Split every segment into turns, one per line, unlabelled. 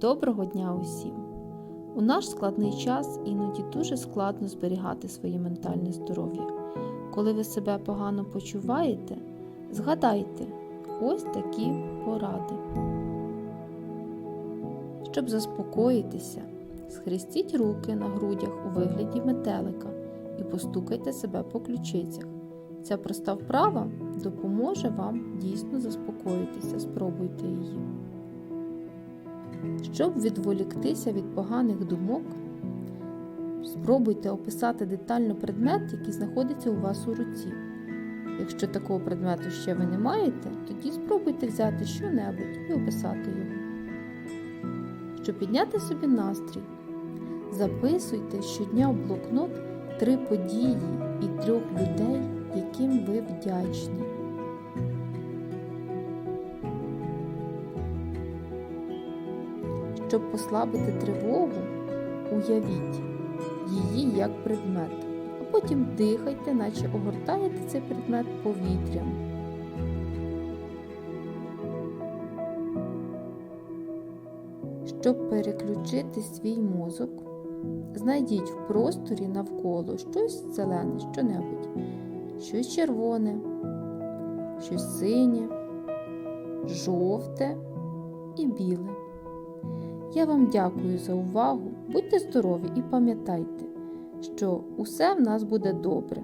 Доброго дня усім! У наш складний час іноді дуже складно зберігати своє ментальне здоров'я. Коли ви себе погано почуваєте, згадайте ось такі поради. Щоб заспокоїтися, схрестіть руки на грудях у вигляді метелика і постукайте себе по ключицях. Ця проста вправа допоможе вам дійсно заспокоїтися. Спробуйте її. Щоб відволіктися від поганих думок, спробуйте описати детально предмет, який знаходиться у вас у руці. Якщо такого предмету ще ви не маєте, тоді спробуйте взяти що-небудь і описати його. Щоб підняти собі настрій, записуйте щодня в блокнот три події і трьох людей, яким ви вдячні. Щоб послабити тривогу, уявіть її як предмет, а потім дихайте, наче огортаєте цей предмет повітрям. Щоб переключити свій мозок, знайдіть в просторі навколо щось зелене, що-небудь, щось червоне, щось синє, жовте і біле. Я вам дякую за увагу. Будьте здорові і пам'ятайте, що усе в нас буде добре.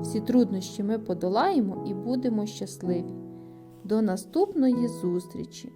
Всі труднощі ми подолаємо і будемо щасливі. До наступної зустрічі!